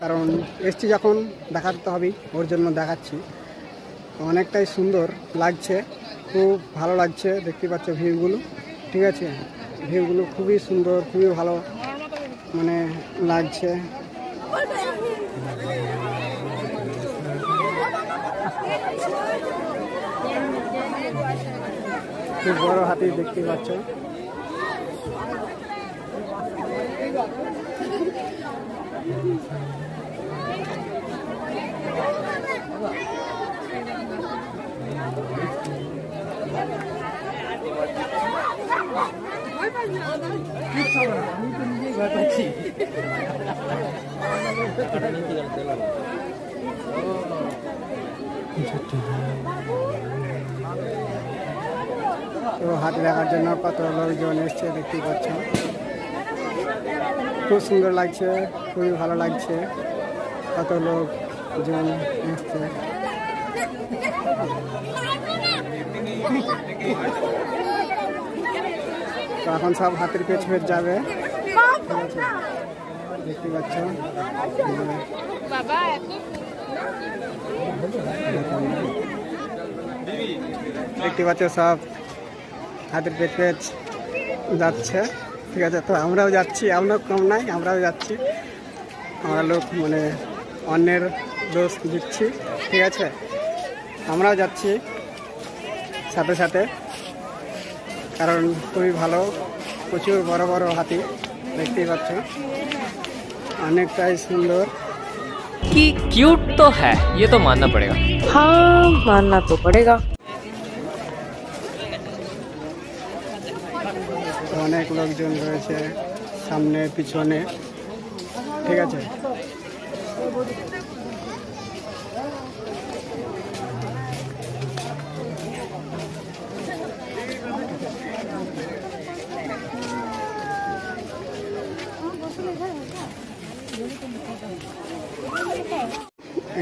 কারণ এসছি যখন, দেখাতে তো হবেই, ওর জন্য দেখাচ্ছি। অনেকটাই সুন্দর লাগছে, খুব ভালো লাগছে, দেখতে পাচ্ছ ভিউগুলো, ঠিক আছে? ভিউগুলো খুবই সুন্দর, খুবই ভালো মানে লাগছে। খুব বড় হাতি দেখতে পাচ্ছ। তো হাতি দেখার জন্য কত লোকজন এসছে দেখতেই পাচ্ছ খুব সুন্দর লাগছে, খুবই ভালো লাগছে। কত লোকজন এসছে। তো এখন সব হাতের পেছ পেছ যাবে। দেখতে পাচ্ছ? দেখতে পাচ্ছ সব হাতের পেছ পেছ যাচ্ছে। ঠিক আছে তো আমরাও যাচ্ছি আমরাও কম নাই আমরাও যাচ্ছি আমরা লোক মানে অন্যের দোষ দিচ্ছি ঠিক আছে আমরাও যাচ্ছি সাথে সাথে কারণ খুবই ভালো প্রচুর বড় বড় হাতি দেখতেই পাচ্ছ অনেকটাই সুন্দর कि क्यूट तो है ये तो मानना पड़ेगा हाँ मानना तो पड़ेगा অনেক লোকজন রয়েছে, সামনে, পিছনে। ঠিক আছে?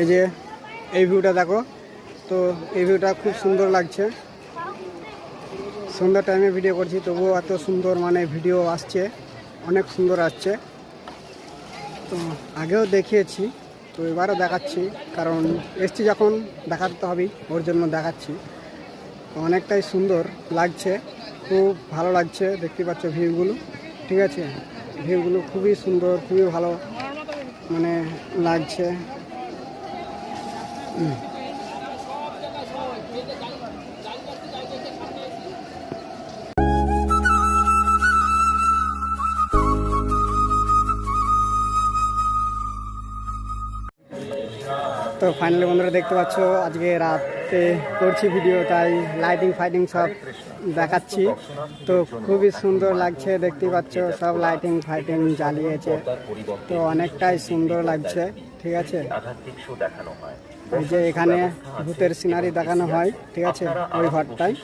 এই যে, এই ভিউটা দেখো। তো এই ভিউটা খুব সুন্দর লাগছে। সন্ধ্যা টাইমে ভিডিও করছি, তবুও এত সুন্দর মানে ভিডিও আসছে, অনেক সুন্দর আসছে। তো আগেও দেখিয়েছি, তো এবারও দেখাচ্ছি, কারণ এসছি যখন, দেখাতে তো হবেই, ওর জন্য দেখাচ্ছি। অনেকটাই সুন্দর লাগছে, খুব ভালো লাগছে, দেখতে পাচ্ছ ভিউগুলো ঠিক আছে? ভিউগুলো খুবই সুন্দর, খুবই ভালো মানে লাগছে। তো ফাইনালি বন্ধুরা দেখতে পাচ্ছ, আজকে রাতে করছি ভিডিও তাই লাইটিং ফাইটিং সব দেখাচ্ছি। তো খুবই সুন্দর লাগছে দেখতে পাচ্ছ, সব লাইটিং ফাইটিং জ্বালিয়েছে। তো অনেকটাই সুন্দর লাগছে, ঠিক আছে? এই যে এখানে ভূতের সিনারি দেখানো হয়, ঠিক আছে, ওই ঘরটায়।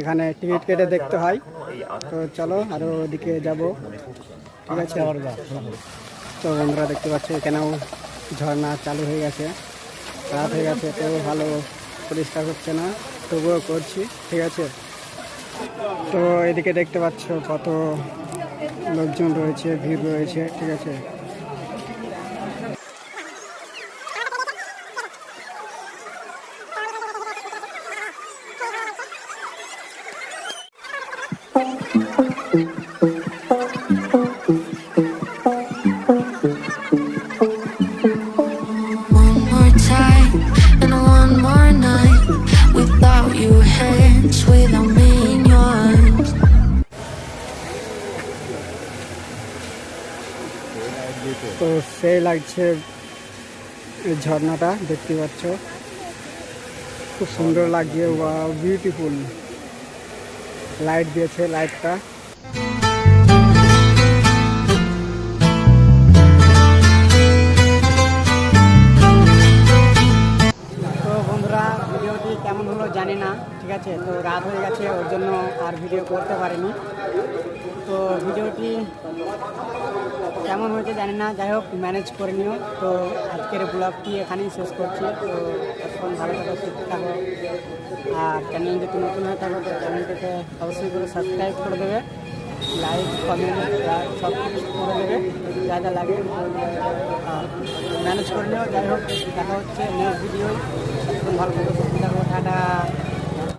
এখানে টিকিট কেটে দেখতে হয়। তো চলো আরও ওদিকে যাব, ঠিক আছে? তো বন্ধুরা দেখতে পাচ্ছ, এখানেও ঝর্ণা চালু হয়ে গেছে। রাত হয়ে গেছে, তো ভালো পরিষ্কার হচ্ছে না, তবুও করছি, ঠিক আছে? তো এদিকে দেখতে পাচ্ছ কত লোকজন রয়েছে, ভিড় রয়েছে, ঠিক আছে? One your hands. তো সেই লাগছে এই ঝর্ণাটা, দেখতে পাচ্ছ। খুব সুন্দর লাগছে বা বিউটিফুল লাইট দিয়েছে লাইটটা জানি না। ঠিক আছে, তো রাত হয়ে গেছে, ওর জন্য আর ভিডিও করতে পারিনি। তো ভিডিওটি কেমন হয়েছে জানি না, যাই হোক ম্যানেজ করে নিও। তো আজকের ব্লগটি এখানেই শেষ করছি। তো এখন ভালো থাকো, সুস্থ থাকো। আর চ্যানেল যদি নতুন হয়ে থাকো, তো চ্যানেলটিকে অবশ্যই করে সাবস্ক্রাইব করে দেবে। লাইক কমেন্ট সব কিছু করে দেবে। যা যা লাগে ম্যানেজ করে নিও। যাই হোক, দেখা হচ্ছে নেক্সট ভিডিও ভালো na,